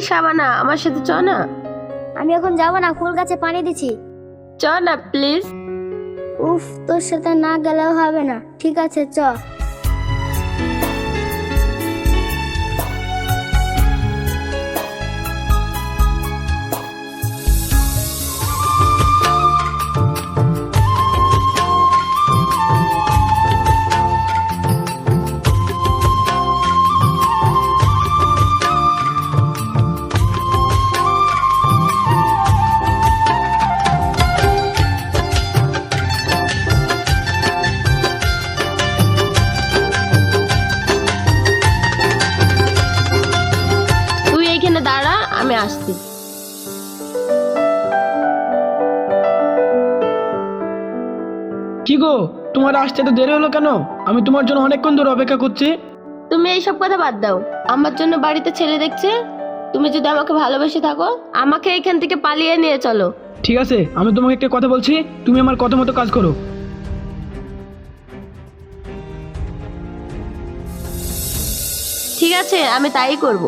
সাবানা আমার সাথে চ না। আমি এখন যাব না ফুল গাছে পানি দিছি। চ না প্লিজ। উফ তোর সাথে না গেলেও হবে না। ঠিক আছে চ। তোমার আসতে তো দেরি হলো কেন? আমি তোমার জন্য অনেকক্ষণ ধরে অপেক্ষা করছি। তুমি এইসব কথা বাদ দাও। আমার জন্য বাড়িতে ছেলে দেখছে। তুমি যদি আমাকে ভালোবেসে থাকো আমাকে এখান থেকে পালিয়ে নিয়ে চলো। ঠিক আছে আমি তোমাকে একটা কথা বলছি। তুমি আমার কথা মতো কাজ করো। ঠিক আছে আমি তাই করব।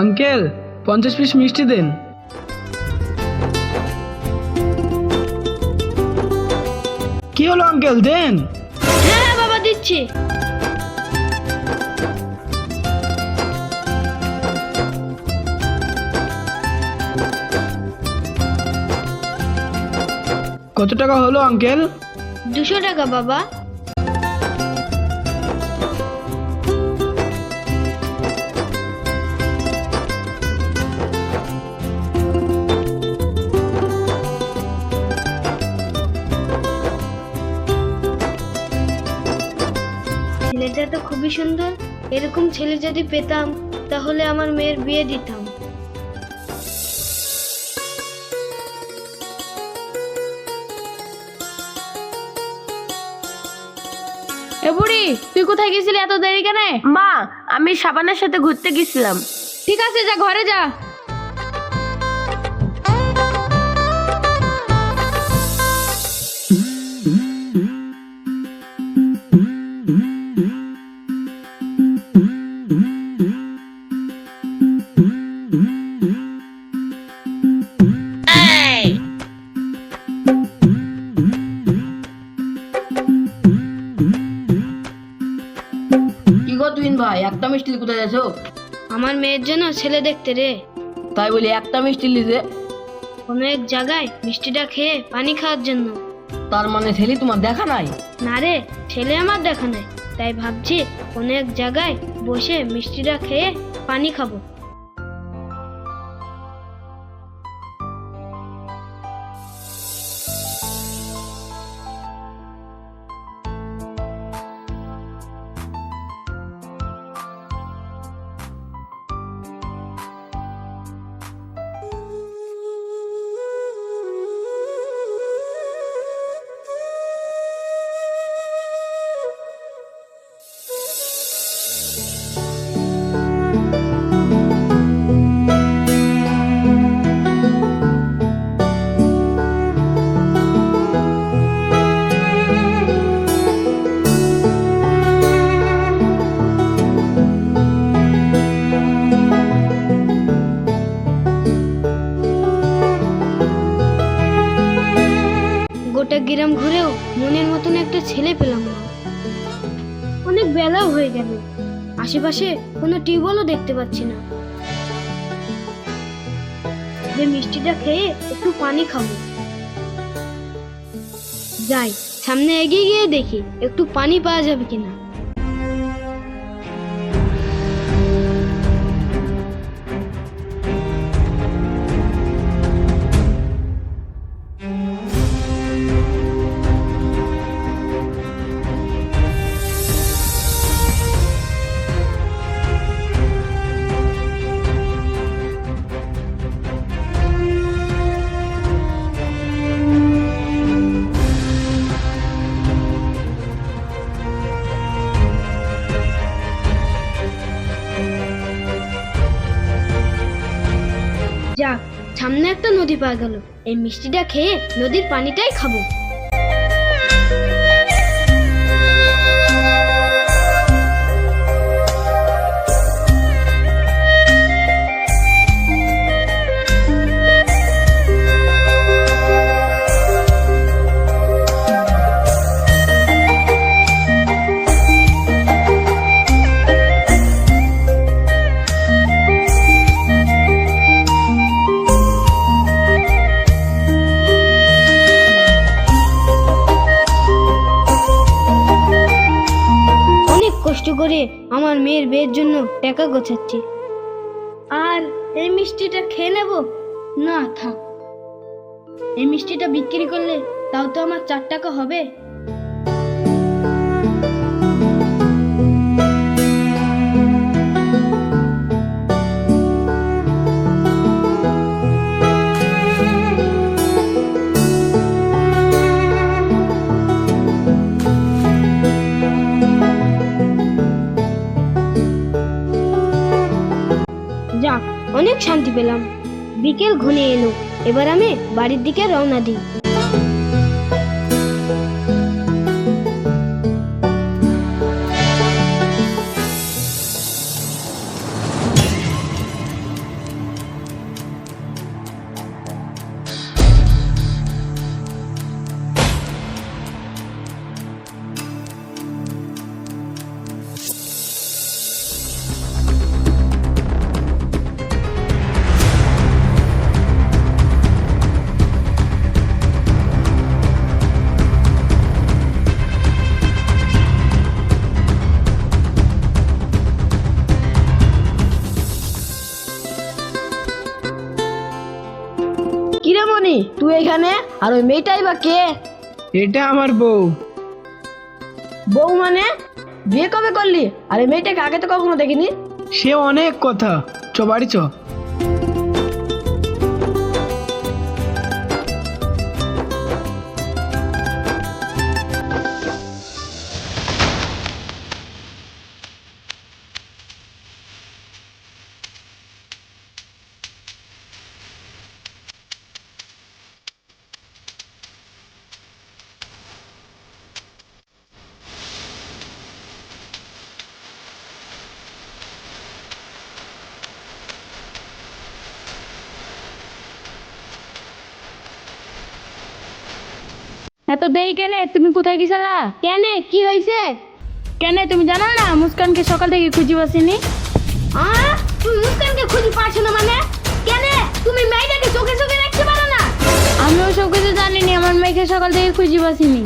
আঙ্কেল পঞ্চাশ পিস মিষ্টি দেন। কি হলো আঙ্কেল দেন? হ্যাঁ বাবা দিচ্ছি। কত টাকা হলো আঙ্কেল? দুশো টাকা বাবা। ছেলেটা তো খুবই সুন্দর। এরকম ছেলে যদি পেতাম তাহলে আমার মেয়ের বিয়ে দিতাম। এ বুড়ি তুই কোথায় গেছিলি এত দেরি কেন? মা আমি সাবানের সাথে ঘুরতে গেছিলাম। ঠিক আছে যা ঘরে যা। কি ভাই একটা মিষ্টি কোথায় যাচ্ছো আমার মেয়ের জন্য ছেলে দেখতে রে। তাই বলি একটা মিষ্টি লিজে কোনো এক জায়গায় মিষ্টিটা খেয়ে পানি খাওয়ার জন্য। তার মানে ছেলে তোমার দেখা নাই? না রে ছেলে আমার দেখা নাই। তাই ভাবছি কোনো এক জায়গায় বসে মিষ্টিটা খেয়ে পানি খাব। আশেপাশে কোনো টিউবওয়েলও দেখতে পাচ্ছি না। যে মিষ্টিটা খেয়ে একটু পানি খাব। যাই, সামনে এগিয়ে গিয়ে দেখি একটু পানি পাওয়া যাবে কিনা। যাক সামনে একটা নদী পাওয়া গেল। এই মিষ্টিটা খেয়ে নদীর পানিটাই খাব। মেয়ের বিয়ের জন্য টাকা গোছাচ্ছি। আর এই মিষ্টিটা খেয়ে নেব? না, থাক। এই মিষ্টিটা বিক্রি করলে তাও তো আমার চার টাকা হবে? শান্তি পেলাম। বিকেল ঘনিয়ে এলো। এবার আমি বাড়ির দিকে রওনা দিই। আর ওই মেয়েটাই বা কে? এটা আমার বউ। বউ মানে? বিয়ে কবে করলি? আর এই মেয়েটাকে আগে তো কখনো দেখিনি? সে অনেক কথা। চ বাড়ি চ। এত দেরি কেন? তুমি কোথায় গেছিলা? কেন? কি হয়েছে? কেন? তুমি জানো না মুস্কানকে সকাল থেকে খুঁজে পাসিনি আহ তুমি মুস্কানকে খুঁজে পাচ্ছ না মানে? কেন? তুমি মেয়েটাকে চোখে চোখে রাখতে পারো না? আমিও সব কিছু জানিনি আমার মেয়েকে সকাল থেকে খুঁজে পাসিনি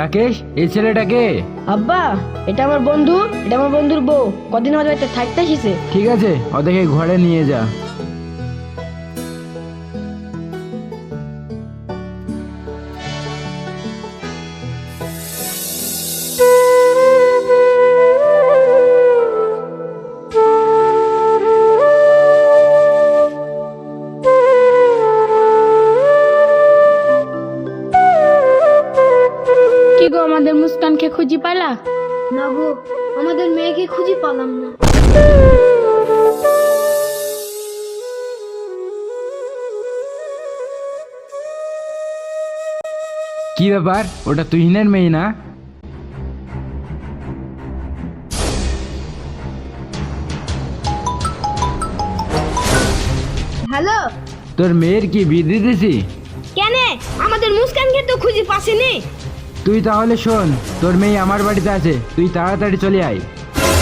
রাকেশ এই ছেলেটাকে আব্বা এটা আমার বন্ধু এটা আমার বন্ধুর বউ। কদিন আমাদের বাড়িতে থাকতে এসেছে। ঠিক আছে ওদেরকে ঘরে নিয়ে যা। কি ব্যাপার? ওটা তুহিনের মেয়ে না? হ্যালো? তোর মেয়ের কি বিয়ে দিয়ে দিছি কেন? আমাদের মুস্কানকে তো খুঁজে পাসেনি। তুই তাহলে শোন তোর মেয়ে আমার বাড়িতে আছে তুই তাড়াতাড়ি চলে আয়।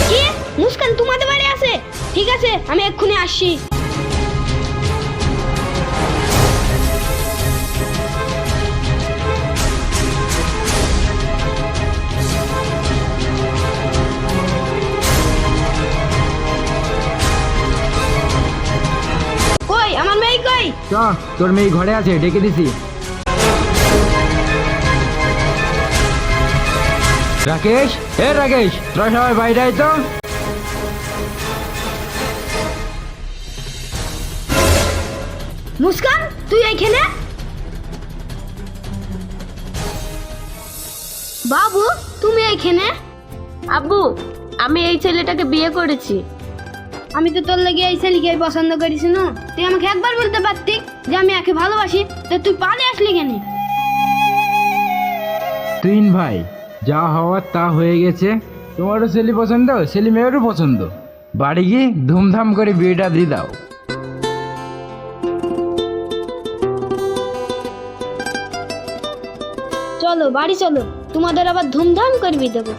কি? মুস্কান তোমাদের বাড়ি আছে? ঠিক আছে আমি এক্ষুনি আসছি। চ তোর মেয়ে ঘরে আছে ডেকে দিছি। রাকেশ এ রাকেশ তোরা সবাই বাইরে আয় তো। মুস্কান তুই এইখানে বাবু তুমি এইখানে আব্বু আমি এই ছেলেটাকে বিয়ে করেছি। আমি তো তোর লেগে এই ছেলেকে পছন্দ করিস না। তুই আমাকে একবার বলতে পারতি যে আমি একে ভালোবাসি তো তুই পালে আসলি কেন? তুইন ভাই যা হওয়ার তা হয়ে গেছে। তোমারও ছেলে পছন্দ ছেলে মেয়েরও পছন্দ। বাড়ি গিয়ে ধুমধাম করে বিয়েটা দিয়ে দাও। চলো বাড়ি চলো। তোমাদের আবার ধুমধাম করবি দেবো।